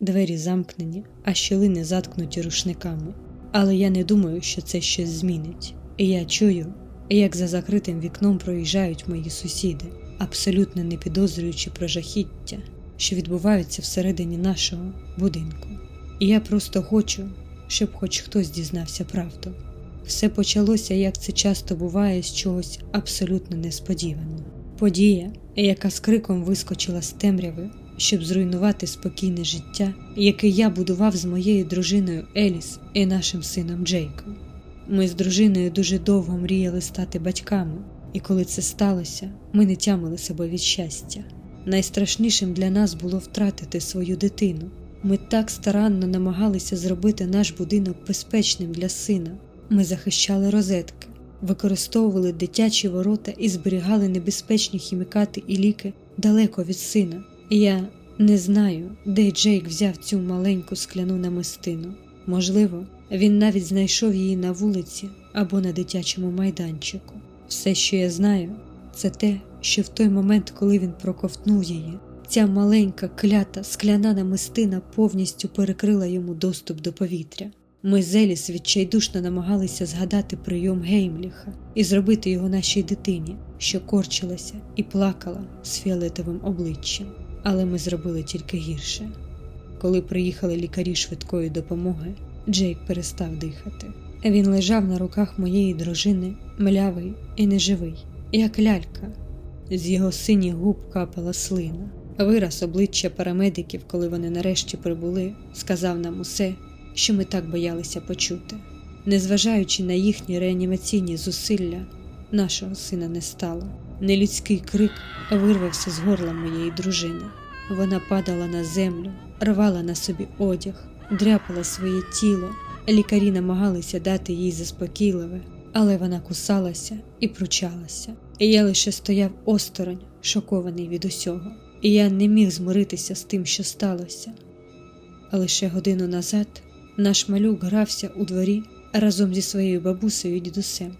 двері замкнені, а щілини заткнуті рушниками. Але я не думаю, що це щось змінить. І я чую, як за закритим вікном проїжджають мої сусіди, абсолютно не підозрюючи про жахіття, що відбуваються всередині нашого будинку. І я просто хочу, щоб хоч хтось дізнався правду. Все почалося, як це часто буває, з чогось абсолютно несподіваного. Подія, яка з криком вискочила з темряви, щоб зруйнувати спокійне життя, яке я будував з моєю дружиною Еліс і нашим сином Джейком. Ми з дружиною дуже довго мріяли стати батьками, і коли це сталося, ми не тямили себе від щастя. Найстрашнішим для нас було втратити свою дитину. Ми так старанно намагалися зробити наш будинок безпечним для сина. Ми захищали розетки, використовували дитячі ворота і зберігали небезпечні хімікати і ліки далеко від сина. Я не знаю, де Джейк взяв цю маленьку скляну намистину. Можливо, він навіть знайшов її на вулиці або на дитячому майданчику. Все, що я знаю, це те, що в той момент, коли він проковтнув її, ця маленька клята скляна намистина повністю перекрила йому доступ до повітря. Ми з Еліс відчайдушно намагалися згадати прийом Геймліха і зробити його нашій дитині, що корчилася і плакала з фіолетовим обличчям, але ми зробили тільки гірше. Коли приїхали лікарі швидкої допомоги, Джейк перестав дихати. Він лежав на руках моєї дружини, млявий і неживий, як лялька. З його синіх губ капала слина. Вираз обличчя парамедиків, коли вони нарешті прибули, сказав нам усе, що ми так боялися почути. Незважаючи на їхні реанімаційні зусилля, нашого сина не стало. Нелюдський крик вирвався з горла моєї дружини. Вона падала на землю, рвала на собі одяг, дряпала своє тіло. Лікарі намагалися дати їй заспокійливе, але вона кусалася і пручалася. І я лише стояв осторонь, шокований від усього, і я не міг змиритися з тим, що сталося. Лише годину назад наш малюк грався у дворі разом зі своєю бабусею і дідусем.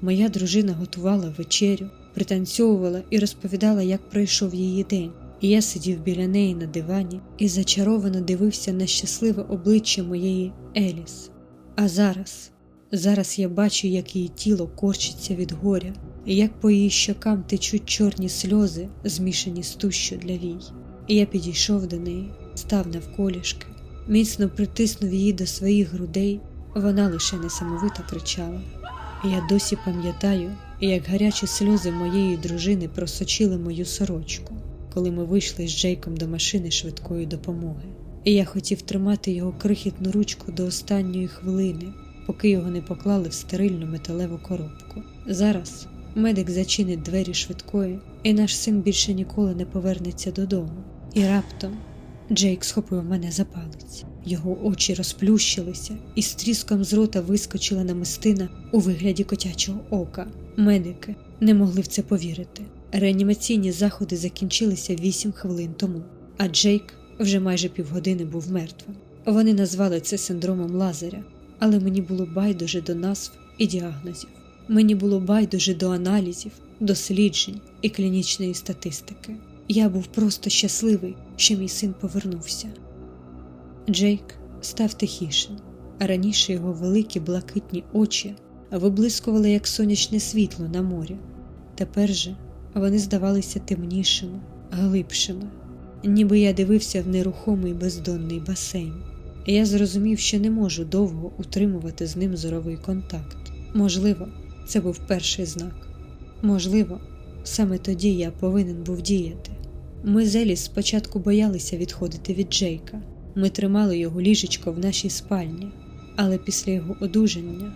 Моя дружина готувала вечерю, пританцьовувала і розповідала, як пройшов її день. І я сидів біля неї на дивані і зачаровано дивився на щасливе обличчя моєї Еліс. А зараз, зараз я бачу, як її тіло корчиться від горя, і як по її щокам течуть чорні сльози, змішані з тущу для вій. І я підійшов до неї, став навколішки, міцно притиснув її до своїх грудей, вона лише несамовито кричала. І я досі пам'ятаю, як гарячі сльози моєї дружини просочили мою сорочку коли ми вийшли з Джейком до машини швидкої допомоги, і я хотів тримати його крихітну ручку до останньої хвилини, поки його не поклали в стерильну металеву коробку. Зараз медик зачинить двері швидкої, і наш син більше ніколи не повернеться додому. І раптом Джейк схопив мене за палець. Його очі розплющилися, і з тріском з рота вискочила намистина у вигляді котячого ока. Медики не могли в це повірити. Реанімаційні заходи закінчилися вісім хвилин тому, а Джейк вже майже півгодини був мертвим. Вони назвали це синдромом Лазаря, але мені було байдуже до назв і діагнозів. Мені було байдуже до аналізів, досліджень і клінічної статистики. Я був просто щасливий, що мій син повернувся. Джейк став тихішим, а раніше його великі блакитні очі виблискували як сонячне світло на морі. Тепер же вони здавалися темнішими, глибшими, ніби я дивився в нерухомий бездонний басейн. Я зрозумів, що не можу довго утримувати з ним зоровий контакт. Можливо, це був перший знак. Можливо, саме тоді я повинен був діяти. Ми з Еліс спочатку боялися відходити від Джейка. Ми тримали його ліжечко в нашій спальні, але після його одужання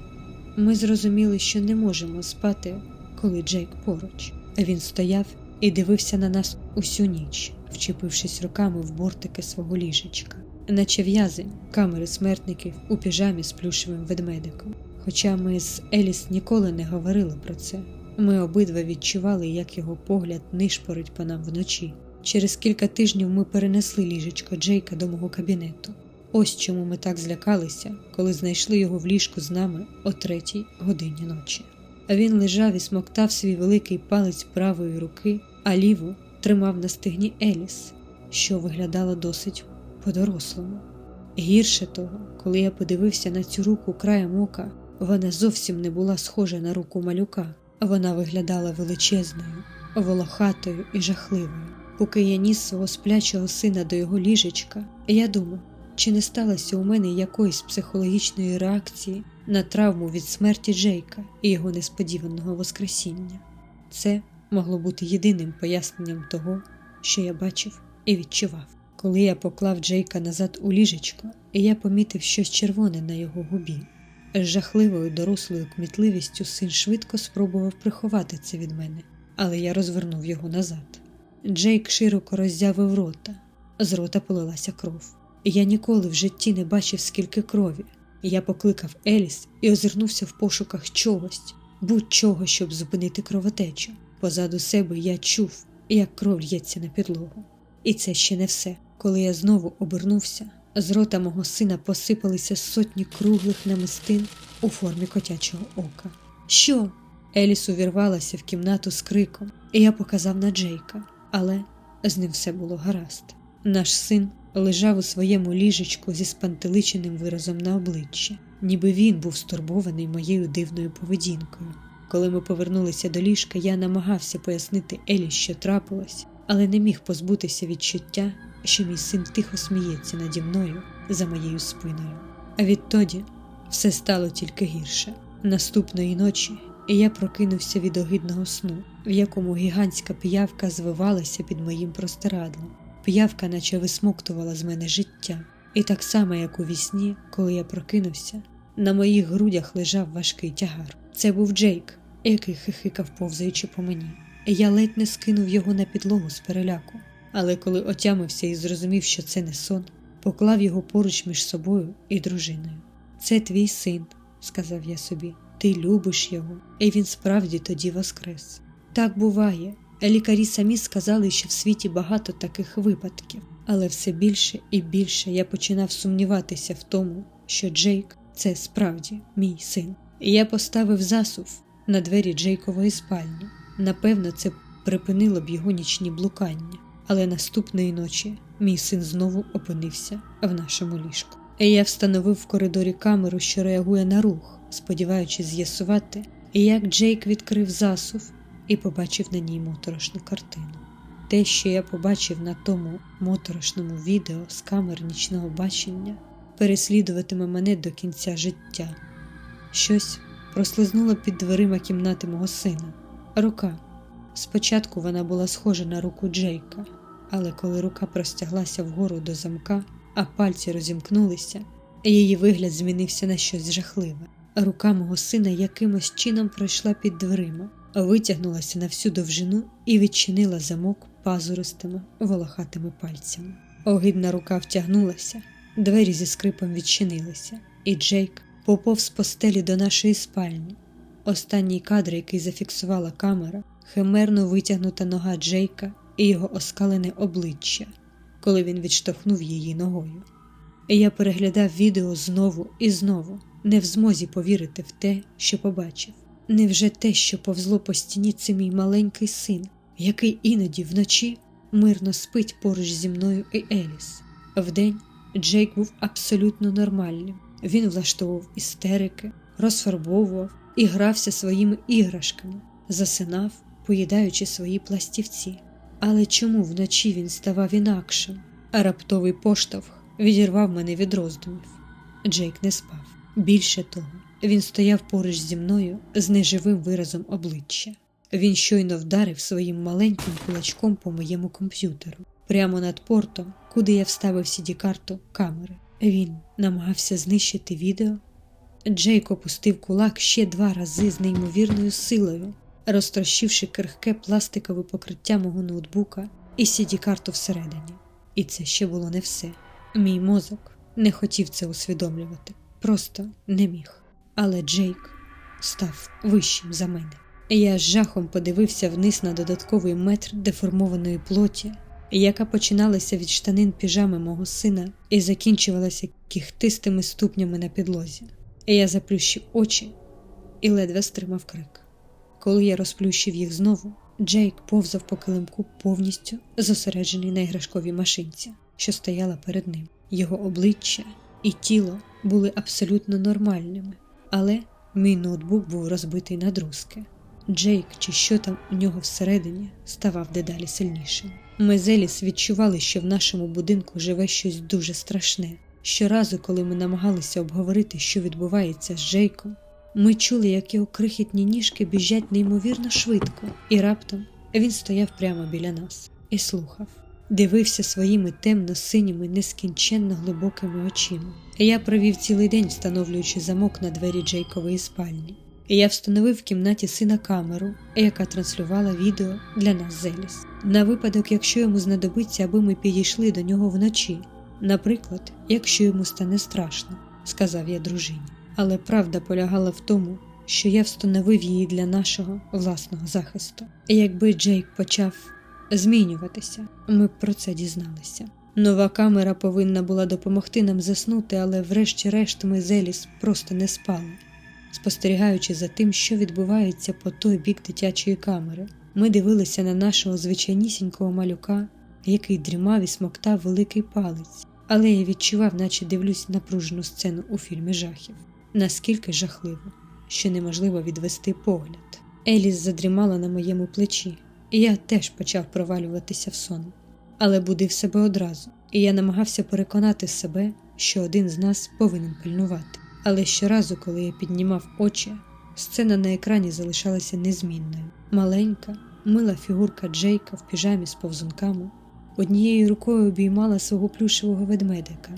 ми зрозуміли, що не можемо спати, коли Джейк поруч. Він стояв і дивився на нас усю ніч, вчепившись руками в бортики свого ліжечка, наче в'язень камери смертників у піжамі з плюшевим ведмедиком. Хоча ми з Еліс ніколи не говорили про це, ми обидва відчували, як його погляд нишпорить по нам вночі. Через кілька тижнів ми перенесли ліжечко Джейка до мого кабінету. Ось чому ми так злякалися, коли знайшли його в ліжку з нами о третій годині ночі. Він лежав і смоктав свій великий палець правої руки, а ліву тримав на стегні Еліс, що виглядало досить по-дорослому. Гірше того, коли я подивився на цю руку краєм ока, вона зовсім не була схожа на руку малюка, вона виглядала величезною, волохатою і жахливою. Поки я ніс свого сплячого сина до його ліжечка, я думав, чи не сталося у мене якоїсь психологічної реакції на травму від смерті Джейка і його несподіваного воскресіння. Це могло бути єдиним поясненням того, що я бачив і відчував. Коли я поклав Джейка назад у ліжечко, і я помітив щось червоне на його губі. З жахливою дорослою кмітливістю син швидко спробував приховати це від мене, але я розвернув його назад. Джейк широко роззявив рота, з рота полилася кров. Я ніколи в житті не бачив скільки крові. Я покликав Еліс і озирнувся в пошуках чогось, будь-чого, щоб зупинити кровотечу. Позаду себе я чув, як кров лється на підлогу. І це ще не все. Коли я знову обернувся, з рота мого сина посипалися сотні круглих намистин у формі котячого ока. Що? Еліс увірвалася в кімнату з криком, і я показав на Джейка, але з ним все було гаразд. Наш син лежав у своєму ліжечку зі спантеличеним виразом на обличчі, ніби він був стурбований моєю дивною поведінкою. Коли ми повернулися до ліжка, я намагався пояснити Елі, що трапилось, але не міг позбутися відчуття, що мій син тихо сміється наді мною за моєю спиною. А відтоді все стало тільки гірше. Наступної ночі я прокинувся від огидного сну, в якому гігантська п'явка звивалася під моїм простирадлом. П'явка наче висмоктувала з мене життя, і так само, як у вісні, коли я прокинувся, на моїх грудях лежав важкий тягар. Це був Джейк, який хихикав, повзаючи по мені. Я ледь не скинув його на підлогу з переляку, але коли отямився і зрозумів, що це не сон, поклав його поруч між собою і дружиною. Це твій син, сказав я собі. Ти любиш його, і він справді тоді воскрес. Так буває. Лікарі самі сказали, що в світі багато таких випадків, але все більше і більше я починав сумніватися в тому, що Джейк це справді мій син. Я поставив засув на двері Джейкової спальні. Напевно, це припинило б його нічні блукання, але наступної ночі мій син знову опинився в нашому ліжку. І я встановив в коридорі камеру, що реагує на рух, сподіваючись з'ясувати, як Джейк відкрив засув і побачив на ній моторошну картину. Те, що я побачив на тому моторошному відео з камер нічного бачення, переслідуватиме мене до кінця життя. Щось прослизнуло під дверима кімнати мого сина. Рука. Спочатку вона була схожа на руку Джейка, але коли рука простяглася вгору до замка, а пальці розімкнулися, її вигляд змінився на щось жахливе. Рука мого сина якимось чином пройшла під дверима, витягнулася на всю довжину і відчинила замок пазуристими волохатими пальцями. Огидна рука втягнулася, двері зі скрипом відчинилися, і Джейк поповз по стелі до нашої спальні. Останній кадр, який зафіксувала камера, химерно витягнута нога Джейка і його оскалене обличчя, коли він відштовхнув її ногою. Я переглядав відео знову і знову, не в змозі повірити в те, що побачив. Невже те, що повзло по стіні, це мій маленький син, який іноді вночі мирно спить поруч зі мною і Еліс. Вдень Джейк був абсолютно нормальним. Він влаштовував істерики, розфарбовував і грався своїми іграшками, засинав, поїдаючи свої пластівці. Але чому вночі він ставав інакшим? Раптовий поштовх відірвав мене від роздумів. Джейк не спав. Більше того, він стояв поруч зі мною з неживим виразом обличчя. Він щойно вдарив своїм маленьким кулачком по моєму комп'ютеру, прямо над портом, куди я вставив CD-карту камери. Він намагався знищити відео. Джейк опустив кулак ще два рази з неймовірною силою, розтрощивши крихке пластикове покриття мого ноутбука і CD-карту всередині. І це ще було не все. Мій мозок не хотів це усвідомлювати, просто не міг. Але Джейк став вищим за мене. Я з жахом подивився вниз на додатковий метр деформованої плоті, яка починалася від штанин піжами мого сина і закінчувалася кіхтистими ступнями на підлозі. Я заплющив очі і ледве стримав крик. Коли я розплющив їх знову, Джейк повзав по килимку повністю зосереджений на іграшковій машинці, що стояла перед ним. його обличчя і тіло були абсолютно нормальними, але мій ноутбук був розбитий на друзки. Джейк, чи що там у нього всередині, ставав дедалі сильнішим. Ми з Еліс відчували, що в нашому будинку живе щось дуже страшне. Щоразу, коли ми намагалися обговорити, що відбувається з Джейком, ми чули, як його крихітні ніжки біжать неймовірно швидко, і раптом він стояв прямо біля нас і слухав, дивився своїми темно-синіми, нескінченно глибокими очима. Я провів цілий день, встановлюючи замок на двері Джейкової спальні. Я встановив в кімнаті сина камеру, яка транслювала відео для нас з Еліс. На випадок, якщо йому знадобиться, аби ми підійшли до нього вночі. Наприклад, якщо йому стане страшно, сказав я дружині. Але правда полягала в тому, що я встановив її для нашого власного захисту. Якби Джейк почав змінюватися, ми про це дізналися. Нова камера повинна була допомогти нам заснути, але врешті-решт ми з Еліс просто не спали. Спостерігаючи за тим, що відбувається по той бік дитячої камери, ми дивилися на нашого звичайнісінького малюка, який дрімав і смоктав великий палець, але я відчував, наче дивлюсь напружену сцену у фільмі жахів. Наскільки жахливо, що неможливо відвести погляд. Еліс задрімала на моєму плечі, я теж почав провалюватися в сон, але будив себе одразу, і я намагався переконати себе, що один з нас повинен пильнувати. Але щоразу, коли я піднімав очі, сцена на екрані залишалася незмінною. Маленька, мила фігурка Джейка в піжамі з повзунками однією рукою обіймала свого плюшевого ведмедика.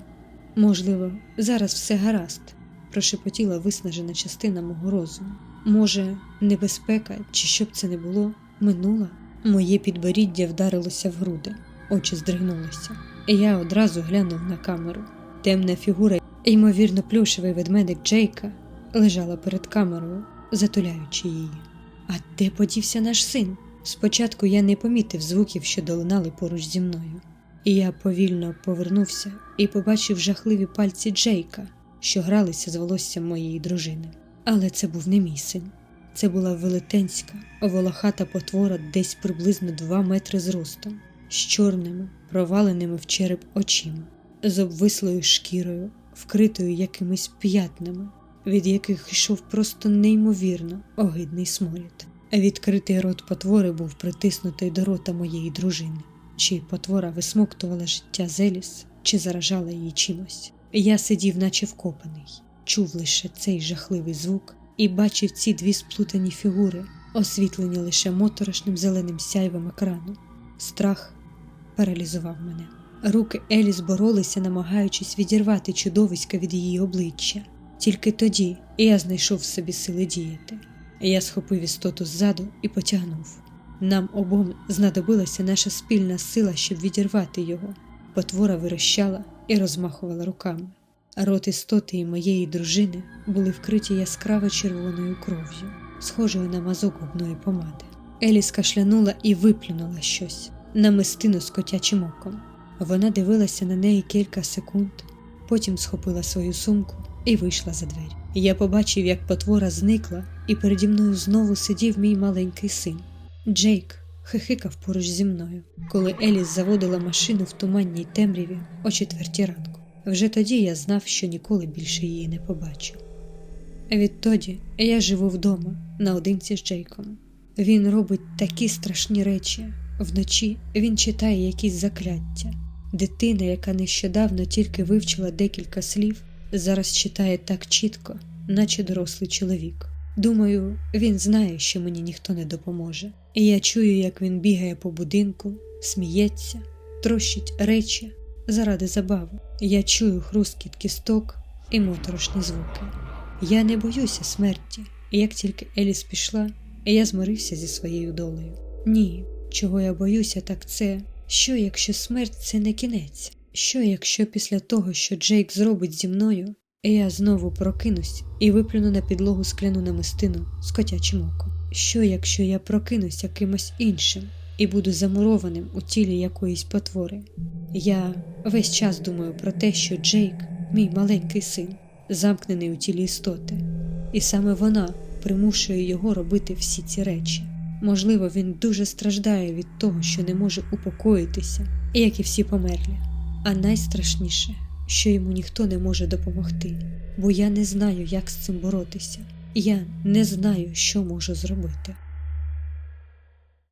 Можливо, зараз все гаразд, прошепотіла виснажена частина мого розуму. Може, небезпека, чи що б це не було, минула? Моє підборіддя вдарилося в груди, очі здригнулися, я одразу глянув на камеру. Темна фігура, ймовірно, плюшевий ведмедик Джейка лежала перед камерою, затуляючи її. А де подівся наш син? Спочатку я не помітив звуків, що долинали поруч зі мною, я повільно повернувся і побачив жахливі пальці Джейка, що гралися з волоссям моєї дружини. Але це був не мій син. Це була велетенська, волохата потвора десь приблизно два метри зростом, з чорними, проваленими в череп очима, з обвислою шкірою, вкритою якимись п'ятнами, від яких йшов просто неймовірно огидний сморід. Відкритий рот потвори був притиснутий до рота моєї дружини, чи потвора висмоктувала життя Зеліс, чи заражала її чимось. Я сидів, наче вкопаний, чув лише цей жахливий звук і бачив ці дві сплутані фігури, освітлені лише моторошним зеленим сяйвом екрану. Страх паралізував мене. Руки Еліс боролися, намагаючись відірвати чудовиська від її обличчя. Тільки тоді я знайшов в собі сили діяти. Я схопив істоту ззаду і потягнув. Нам обом знадобилася наша спільна сила, щоб відірвати його. Потвора вирощала і розмахувала руками. Рот істоти і моєї дружини були вкриті яскраво червоною кров'ю, схожою на мазок губної помади. Еліс кашлянула і виплюнула щось намистину з котячим оком. Вона дивилася на неї кілька секунд, потім схопила свою сумку і вийшла за двері. Я побачив, як потвора зникла, і переді мною знову сидів мій маленький син. Джейк хихикав поруч зі мною, коли Еліс заводила машину в туманній темряві о четвертій ранку. Вже тоді я знав, що ніколи більше її не побачу. Відтоді я живу вдома наодинці з Джейком. Він робить такі страшні речі. Вночі він читає якісь закляття. Дитина, яка нещодавно тільки вивчила декілька слів, зараз читає так чітко, наче дорослий чоловік. Думаю, він знає, що мені ніхто не допоможе. І я чую, як він бігає по будинку, сміється, трощить речі заради забави. Я чую хрусткіт кісток і моторошні звуки. Я не боюся смерті, як тільки Еліс пішла, я змирився зі своєю долею. Ні, чого я боюся, так це що, якщо смерть це не кінець? Що, якщо після того, що Джейк зробить зі мною, я знову прокинусь і виплюну на підлогу скляну намистину з котячим оком? Що, якщо я прокинусь якимось іншим і буду замурованим у тілі якоїсь потвори? Я весь час думаю про те, що Джейк, мій маленький син, замкнений у тілі істоти, і саме вона примушує його робити всі ці речі. Можливо, він дуже страждає від того, що не може упокоїтися, як і всі померлі. А найстрашніше що йому ніхто не може допомогти, бо я не знаю, як з цим боротися. Я не знаю, що можу зробити.